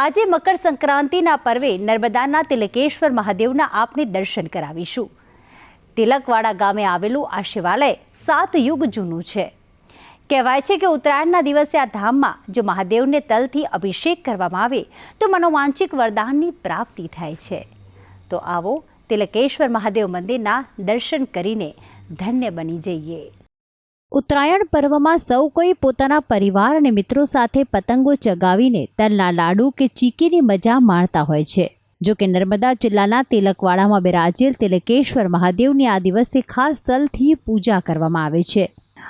આજે મકર સંક્રાંતિના પર્વે નર્મદાના તિલકેશ્વર મહાદેવના આપને દર્શન કરાવીશું. તિલકવાડા ગામે આવેલું આ શિવાલય સાત યુગ જૂનું છે. કહેવાય છે કે ઉત્તરાયણના દિવસે આ ધામમાં જો મહાદેવને તલથી અભિષેક કરવામાં આવે, તો મનોવાંચિક વરદાનની પ્રાપ્તિ થાય છે. તો આવો તિલકેશ્વર મહાદેવ મંદિરના દર્શન કરીને ધન્ય બની જઈએ. ઉત્તરાયણ પર્વમાં સૌ કોઈ પોતાના પરિવાર અને મિત્રો સાથે પતંગો ચગાવીને તલના લાડુ કે ચીકીની મજા માણતા હોય છે. જો કે નર્મદા જિલ્લાના તિલકવાડામાં બિરાજેલ તિલકેશ્વર મહાદેવની આ દિવસે ખાસ તલથી પૂજા કરવામાં આવે છે.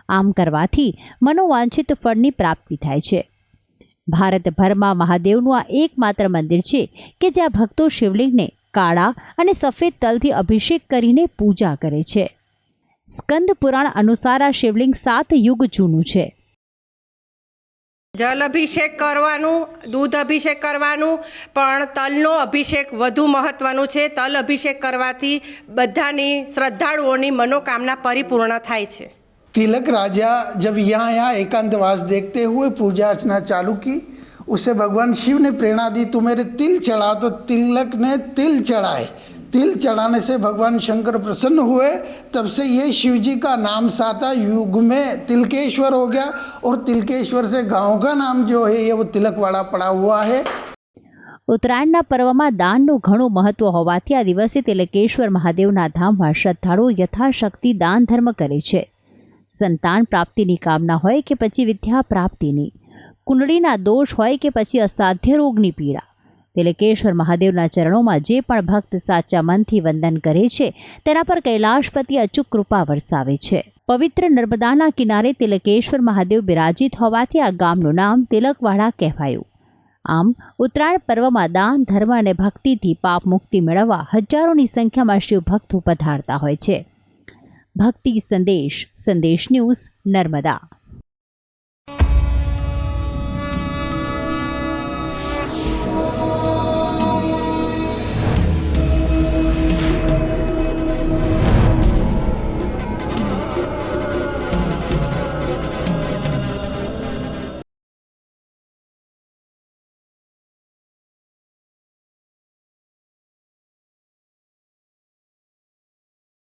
આમ કરવાથી મનોવાંછિત ફળની પ્રાપ્તિ થાય છે. ભારતભરમાં મહાદેવનું આ એકમાત્ર મંદિર છે કે જ્યાં ભક્તો શિવલિંગને કાળા અને સફેદ તલથી અભિષેક કરીને પૂજા કરે છે. સ્કંદ પુરાણ અનુસાર આ શિવલિંગ સાત યુગ જૂનું છે જલ અભિષેક કરવાનું દૂધ અભિષેક કરવાનું પણ તલનો અભિષેક વધુ મહત્વનું છે તલ અભિષેક કરવાથી બધાની શ્રદ્ધાળુઓની મનોકામના પરિપૂર્ણ થાય છે तिलक राजा जब यहाँ यहाँ एकांतवास देखते हुए पूजा अर्चना चालू की उससे भगवान शिव ने प्रेरणा दी तू मेरे तिल चढ़ा तो तिलक ने तिल चढ़ाए तिल चढ़ाने से भगवान शंकर प्रसन्न हुए तब से ये शिव जी का नाम साता युग में तिलकेश्वर हो गया और तिलकेश्वर से गांव का नाम जो है ये वो तिलकवाड़ा पड़ा हुआ है ઉત્તરાયણના પર્વમાં દાનનું ઘણું મહત્વ હોવાથી આ દિવસે તિલકેશ્વર મહાદેવના ધામમાં શ્રદ્ધાળુઓ યથાશક્તિ દાન ધર્મ કરે છે સંતાન પ્રાપ્તિની કામના હોય કે પછી વિદ્યા પ્રાપ્તિની કુંડળીના દોષ હોય કે પછી અસાધ્ય રોગની પીડા તિલકેશ્વર મહાદેવના ચરણોમાં જે પણ ભક્ત સાચા મનથી વંદન કરે છે, તેના પર કૈલાશપતિ અચૂક કૃપા વરસાવે છે. પવિત્ર નર્મદાના કિનારે તિલકેશ્વર મહાદેવ બિરાજિત હોવાથી આ ગામનું નામ તિલકવાડા કહેવાયું. આમ, ઉત્તરાયણ પર્વમાં દાન, ધર્મ અને ભક્તિથી પાપ મુક્તિ મેળવવા હજારોની સંખ્યામાં શિવ ભક્તો પધારતા હોય છે. ભક્તિ સંદેશ સંદેશ ન્યૂઝ, નર્મદા.